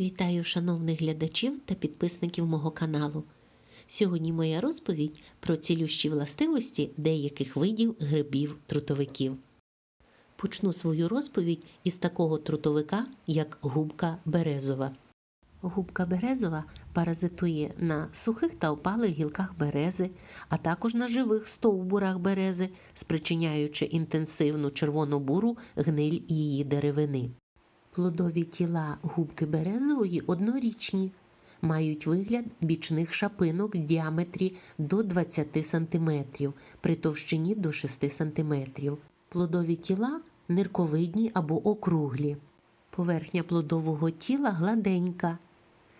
Вітаю шановних глядачів та підписників мого каналу. Сьогодні моя розповідь про цілющі властивості деяких видів грибів-трутовиків. Почну свою розповідь із такого трутовика, як губка березова. Губка березова паразитує на сухих та опалих гілках берези, а також на живих стовбурах берези, спричиняючи інтенсивну червоно-буру гниль її деревини. Плодові тіла губки березової однорічні, мають вигляд бічних шапинок в діаметрі до 20 см, при товщині до 6 см. Плодові тіла нирковидні або округлі. Поверхня плодового тіла гладенька.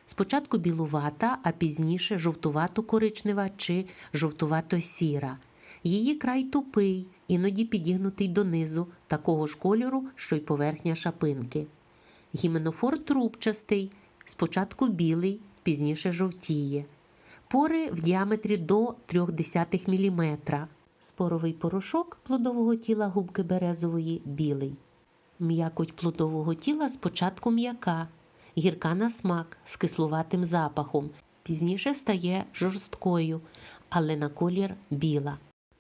Спочатку білувата, а пізніше жовтувато-коричнева чи жовтувато-сіра. Її край тупий, іноді підігнутий донизу, такого ж кольору, що й поверхня шапинки. Гіменофор трубчастий, спочатку білий, пізніше жовтіє. Пори в діаметрі до 0,3 мм. Споровий порошок плодового тіла губки березової білий. М'якоть плодового тіла спочатку м'яка, гірка на смак з кислуватим запахом, пізніше стає жорсткою, але на колір біла.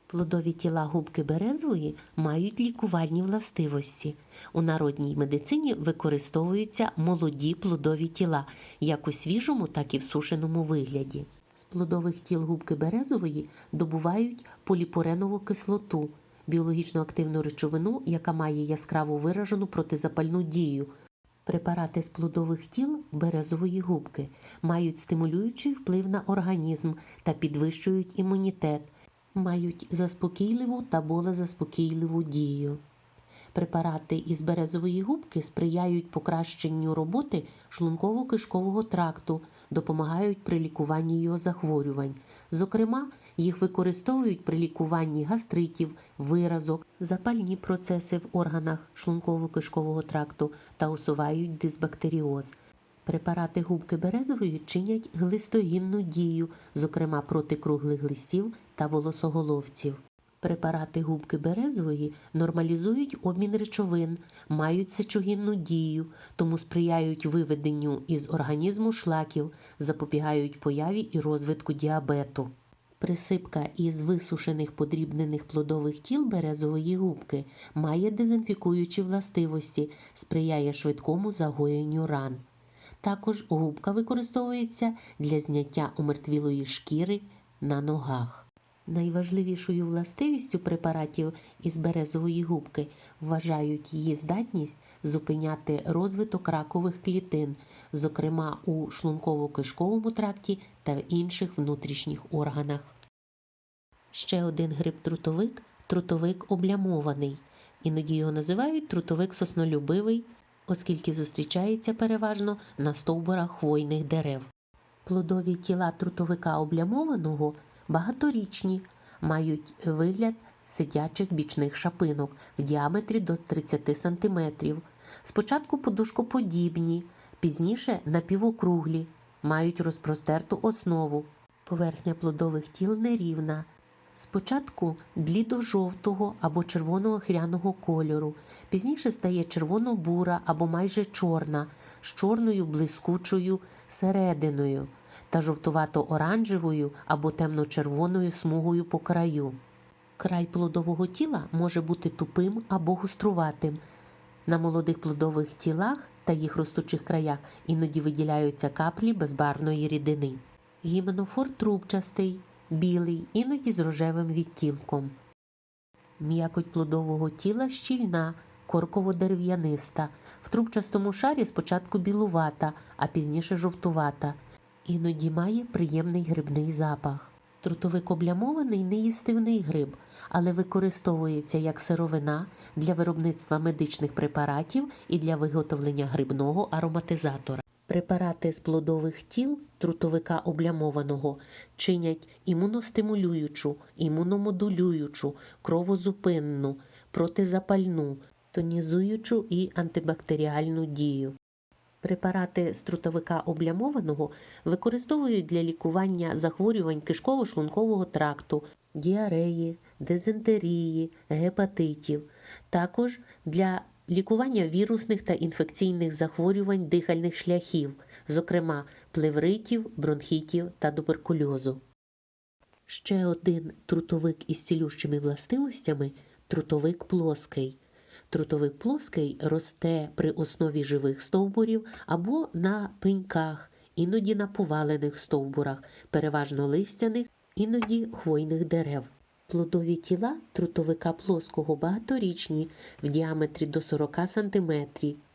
Плодові тіла губки березової мають лікувальні властивості. У народній медицині використовуються молоді плодові тіла, як у свіжому, так і в сушеному вигляді. З плодових тіл губки березової добувають поліпуренову кислоту, біологічно активну речовину, яка має яскраво виражену протизапальну дію. Препарати з плодових тіл березової губки мають стимулюючий вплив на організм та підвищують імунітет, мають заспокійливу та болезаспокійливу дію. Препарати із березової губки сприяють покращенню роботи шлунково-кишкового тракту, допомагають при лікуванні його захворювань. Зокрема, їх використовують при лікуванні гастритів, виразок, запальні процеси в органах шлунково-кишкового тракту та усувають дисбактеріоз. Препарати губки березової чинять глистогінну дію, зокрема проти круглих листів та волосоголовців. Препарати губки березової нормалізують обмін речовин, мають сечогінну дію, тому сприяють виведенню із організму шлаків, запобігають появі і розвитку діабету. Присипка із висушених подрібнених плодових тіл березової губки має дезінфікуючі властивості, сприяє швидкому загоєнню ран. Також губка використовується для зняття умертвілої шкіри на ногах. Найважливішою властивістю препаратів із березової губки вважають її здатність зупиняти розвиток ракових клітин, зокрема у шлунково-кишковому тракті та інших внутрішніх органах. Ще один гриб-трутовик трутовик облямований. Іноді його називають трутовик соснолюбивий, оскільки зустрічається переважно на стовбурах хвойних дерев. Плодові тіла трутовика облямованого багаторічні, мають вигляд сидячих бічних шапинок в діаметрі до 30 см. Спочатку подушкоподібні, пізніше напівокруглі, мають розпростерту основу. Поверхня плодових тіл нерівна. Спочатку блідо-жовтого або червоного хряного кольору, пізніше стає червоно-бура або майже чорна, з чорною блискучою серединою та жовтувато-оранжевою або темно-червоною смугою по краю. Край плодового тіла може бути тупим або гоструватим. На молодих плодових тілах та їх ростучих краях іноді виділяються каплі безбарвної рідини. Гіменофор трубчастий, білий, іноді з рожевим відтілком. М'якоть плодового тіла щільна, корково-дерев'яниста. В трубчастому шарі спочатку білувата, а пізніше жовтувата. Іноді має приємний грибний запах. Трутовик облямований неїстивний гриб, але використовується як сировина для виробництва медичних препаратів і для виготовлення грибного ароматизатора. Препарати з плодових тіл трутовика облямованого чинять імуностимулюючу, імуномодулюючу, кровозупинну, протизапальну, тонізуючу і антибактеріальну дію. Препарати з трутовика облямованого використовують для лікування захворювань кишково-шлункового тракту, діареї, дизентерії, гепатитів, також для лікування вірусних та інфекційних захворювань дихальних шляхів, зокрема плевритів, бронхітів та туберкульозу. Ще один трутовик із цілющими властивостями трутовик плоский. Трутовик плоский росте при основі живих стовбурів або на пеньках, іноді на повалених стовбурах, переважно листяних, іноді хвойних дерев. Плодові тіла трутовика плоского багаторічні в діаметрі до 40 см,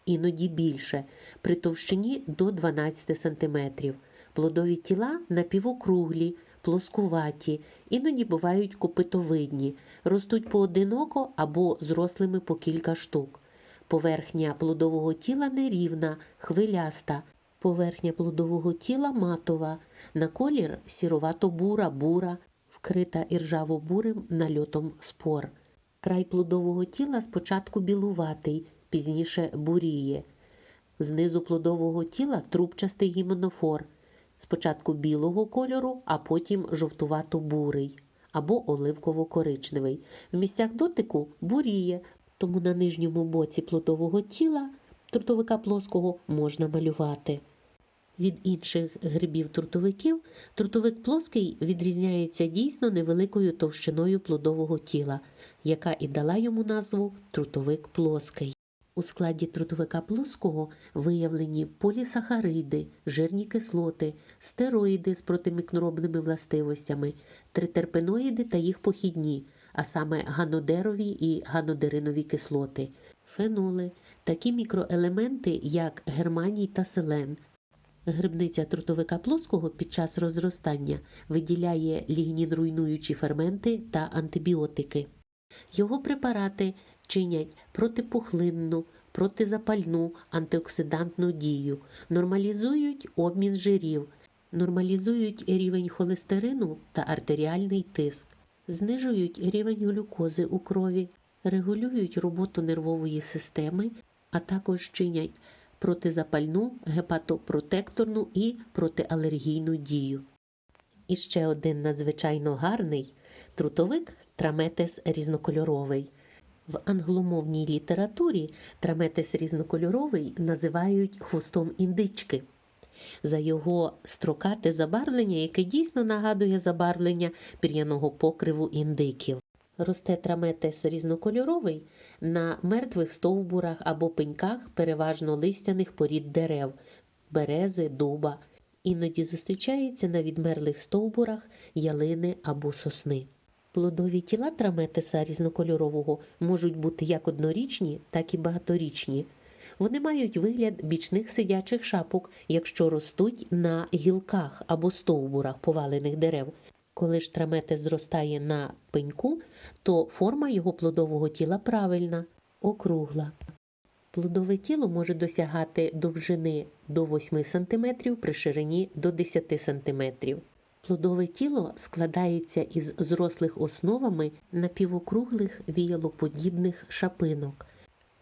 іноді більше, при товщині до 12 см. Плодові тіла напівокруглі, плоскуваті, іноді бувають копитовидні, ростуть поодиноко або зрослими по кілька штук. Поверхня плодового тіла нерівна, хвиляста. Поверхня плодового тіла матова, на колір сіровато-бура, бура, вкрита іржаво-бурим нальотом спор. Край плодового тіла спочатку білуватий, пізніше буріє. Знизу плодового тіла трубчастий гіменофор, спочатку білого кольору, а потім жовтувато-бурий або оливково-коричневий. В місцях дотику буріє, тому на нижньому боці плодового тіла трутовика плоского можна малювати. Від інших грибів-трутовиків трутовик плоский відрізняється дійсно невеликою товщиною плодового тіла, яка і дала йому назву трутовик плоский. У складі трутовика плоского виявлені полісахариди, жирні кислоти, стероїди з протимікробними властивостями, тритерпеноїди та їх похідні, а саме ганодерові і ганодеринові кислоти, феноли, такі мікроелементи, як германій та селен, Грибниця трутовика плоского під час розростання виділяє лігнін-руйнуючі ферменти та антибіотики. Його препарати чинять протипухлинну, протизапальну, антиоксидантну дію, нормалізують обмін жирів, нормалізують рівень холестерину та артеріальний тиск, знижують рівень глюкози у крові, регулюють роботу нервової системи, а також чинять протизапальну, гепатопротекторну і протиалергійну дію. І ще один надзвичайно гарний трутовик траметес різнокольоровий. В англомовній літературі траметес різнокольоровий називають хвостом індички. За його строкате забарвлення, яке дійсно нагадує забарвлення пір'яного покриву індиків. Росте траметес різнокольоровий на мертвих стовбурах або пеньках переважно листяних порід дерев, берези, дуба. Іноді зустрічається на відмерлих стовбурах ялини або сосни. Плодові тіла траметеса різнокольорового можуть бути як однорічні, так і багаторічні. Вони мають вигляд бічних сидячих шапок, якщо ростуть на гілках або стовбурах повалених дерев. Коли ж траметес зростає на пеньку, то форма його плодового тіла правильна, округла. Плодове тіло може досягати довжини до 8 см при ширині до 10 см. Плодове тіло складається із зрослих основами напівокруглих віялоподібних шапинок.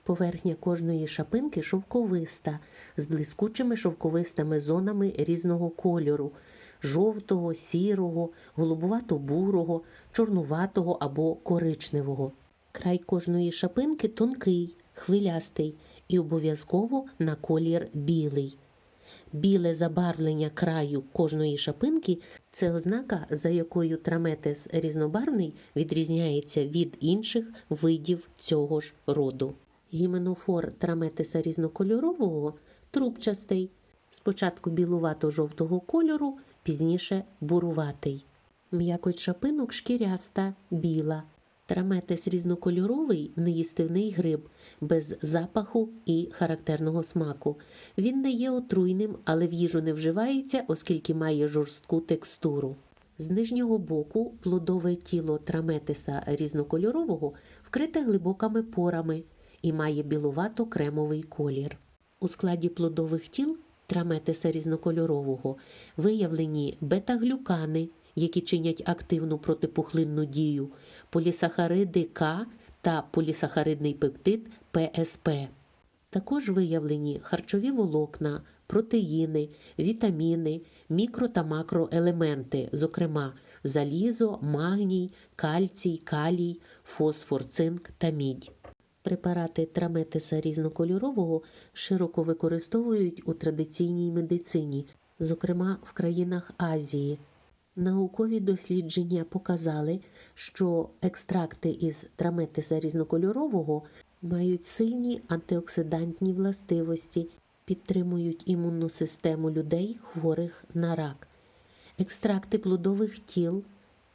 Поверхня кожної шапинки шовковиста, з блискучими шовковистими зонами різного кольору жовтого, сірого, голубувато-бурого, чорнуватого або коричневого. Край кожної шапинки тонкий, хвилястий і обов'язково на колір білий. Біле забарвлення краю кожної шапинки це ознака, за якою траметес різнобарвний відрізняється від інших видів цього ж роду. Гіменофор траметеса різнокольорового трубчастий, спочатку білувато-жовтого кольору, пізніше буруватий. М'якоть шапинок шкіряста, біла. Траметес різнокольоровий неїстивний гриб, без запаху і характерного смаку. Він не є отруйним, але в їжу не вживається, оскільки має жорстку текстуру. З нижнього боку плодове тіло траметеса різнокольорового вкрите глибокими порами і має білувато-кремовий колір. У складі плодових тіл траметеса різнокольорового виявлені бета-глюкани, які чинять активну протипухлинну дію, полісахариди К та полісахаридний пептид ПСП. Також виявлені харчові волокна, протеїни, вітаміни, мікро та макроелементи, зокрема залізо, магній, кальцій, калій, фосфор, цинк та мідь. Препарати траметиса різнокольорового широко використовують у традиційній медицині, зокрема в країнах Азії. Наукові дослідження показали, що екстракти із траметиса різнокольорового мають сильні антиоксидантні властивості, підтримують імунну систему людей, хворих на рак. Екстракти плодових тіл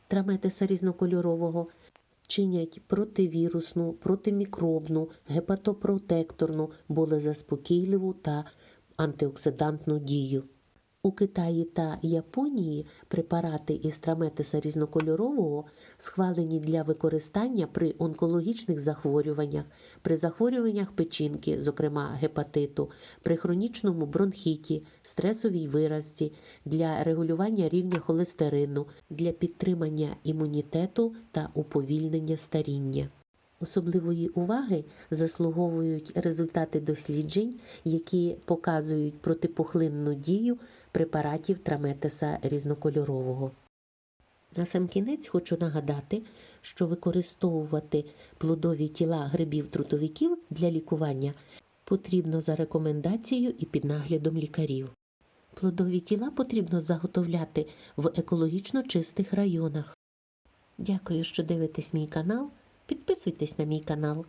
траметиса різнокольорового чинять противірусну, протимікробну, гепатопротекторну, болезаспокійливу та антиоксидантну дію. У Китаї та Японії препарати із траметиса різнокольорового схвалені для використання при онкологічних захворюваннях, при захворюваннях печінки, зокрема гепатиту, при хронічному бронхіті, стресовій виразці, для регулювання рівня холестерину, для підтримання імунітету та уповільнення старіння. Особливої уваги заслуговують результати досліджень, які показують протипухлинну дію препаратів траметиса різнокольорового. Насамкінець хочу нагадати, що використовувати плодові тіла грибів трутовиків для лікування потрібно за рекомендацією і під наглядом лікарів. Плодові тіла потрібно заготовляти в екологічно чистих районах. Дякую, що дивитесь мій канал. Підписуйтесь на мій канал.